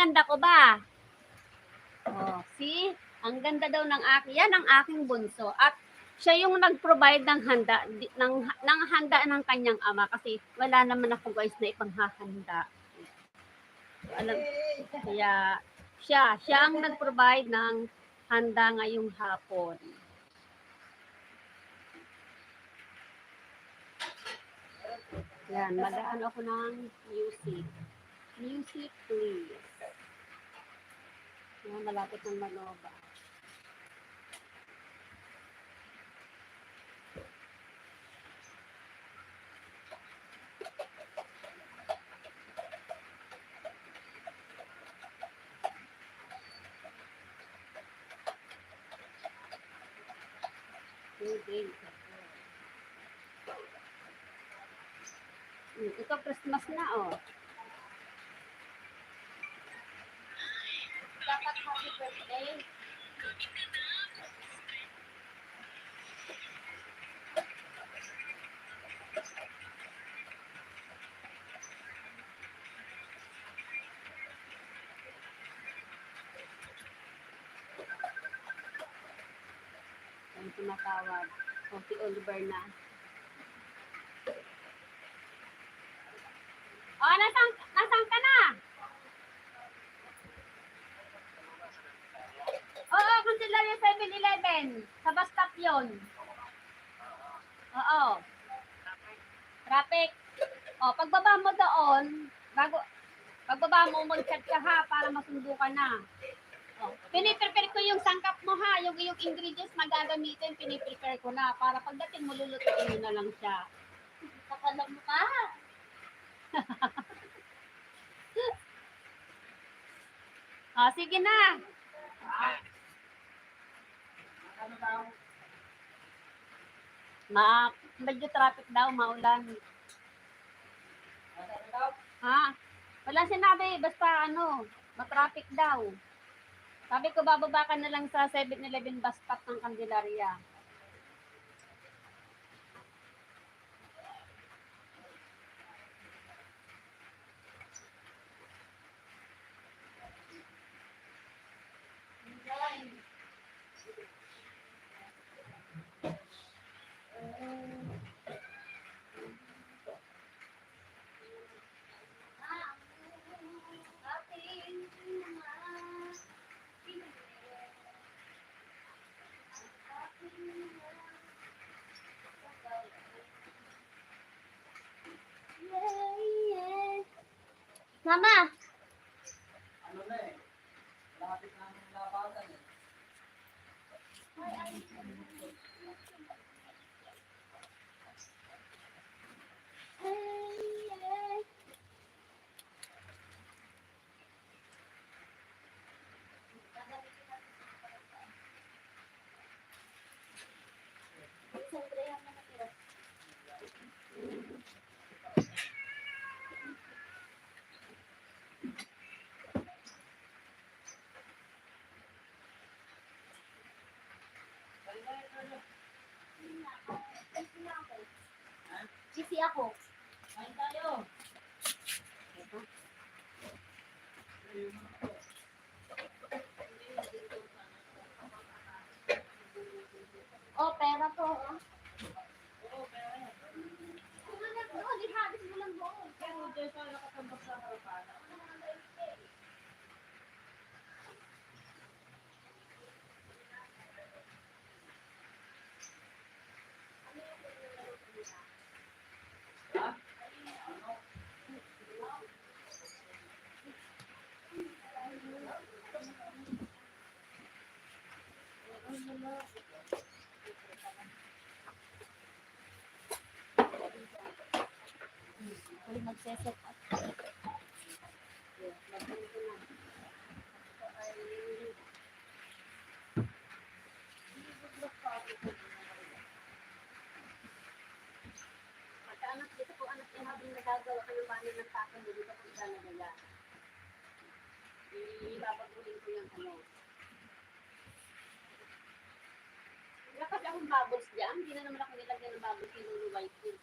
ganda ko ba? Oh, see? Ang ganda daw ng aking, yan ang aking bunso. At siya yung nag-provide ng handa, ng, ng handa ng kanyang ama kasi wala naman ako guys na ipanghahanda. So, alam, kaya siya, siya ang nag-provide ng handa ngayong hapon. Yan, madaan ako ng. Music, please. Yan, malapit ng ago. Hmm, Ito, Christmas na, oh. Ang tumatawag. O, si Oliver na. O, nasaan, nasaan ka na? Oo, consider yung 7-Eleven. Sa bus stop yun. Oo. Traffic. O, pagbaba mo doon, bago, pagbaba mo, mag-chat ka ha, para masundo ka na. O, piniprepare ko yung sangkap mo ha, yung yung ingredients na gagamitin, piniprepare ko na, para pagdating mo, lulutuin mo na lang siya. Kakalam ka. O, sige na. Ma, medyo traffic daw, maulan. Ha? Wala sinabi, basta ano, matraffic daw. Sabi ko, bababa ka na lang sa 7-Eleven bus stop ng Candelaria. Mama, Ano na eh. Lapit na ang labasan eh. Busy ako. Kain tayo. Oh, pera to. oh. Oo, pera. Kung ano doon, ihabis mo lang doon. Pero dyan sa nakatambak magseset up. Pagka anak dito po anak niya habang nagagawa ka ng banin ng takon dito ko siya nagaya. Ibabagulin ko yung ano. Wala kasi akong bubbles dyan. Hindi na naman ako nilagyan ng bubbles. Kinuluway ko.